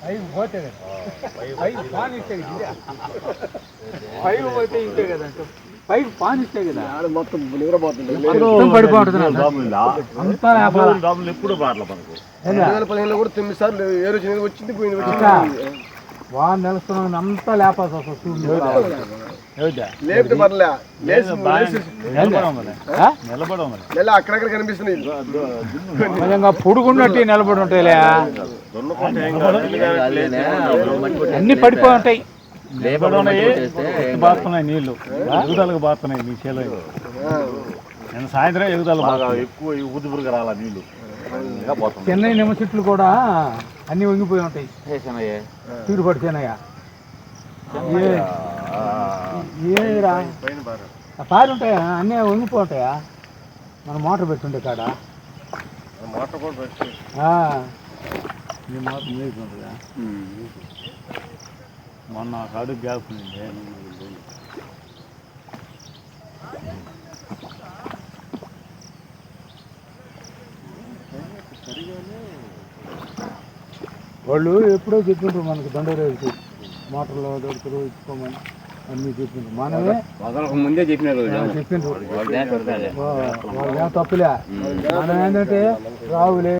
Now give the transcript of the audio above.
పైకి పోతే కదా. పైకి పానిస్తే కదా. పైకి పోతే ఇంతే కదా అంటే పైకి పానిస్తే కదా. మొత్తం నిద్రపోతుంది మొత్తం పడిపోతుంది ఎప్పుడు బాటలు మనకు? రెండు వేల పదిహేనులో కూడా తొమ్మిది సార్లు ఏ రోజు వచ్చింది పోయింది వచ్చింది. వాడు నిలుస్తున్నాం అంతా లేపాల్సి వస్తుంది. లేపితే అక్కడక్కడ కనిపిస్తున్నాయి పొడుగున్నట్టు నిలబడి ఉంటాయిలే అన్ని పడిపోయి ఉంటాయి బాతున్నాయి నీళ్ళు ఎగుదలకు బాతున్నాయి మీ చేలో నేను సాయంత్రం ఎగుదల బాగా ఎక్కువ ఉదుపురుగా రాలా నీళ్ళు చెన్నై నిమ్మ చెట్లు కూడా అన్ని వంగిపోయి ఉంటాయి తీరుపడి చెన్నయ్య ఏరా పారి ఉంటాయా? అన్నీ వంగిపోయి ఉంటాయా మన మోటార్ పెట్టుండే కాడ? మోటార్ కూడా పెట్టి. ఆ, ఈ మాత్రం నీకుంటుందా మొన్న కాడు గ్యాప్ ఉంది వాళ్ళు ఎప్పుడో చెప్పిండ్రు మనకు దండరేసి మోటార్లో దొరుకుతారు ఇచ్చుకోమని. అన్నీ చెప్పిండ్రు. మనమే ముందే చెప్పినారు చెప్పిండ్రు తప్పులే. మనం ఏంటంటే రావులే.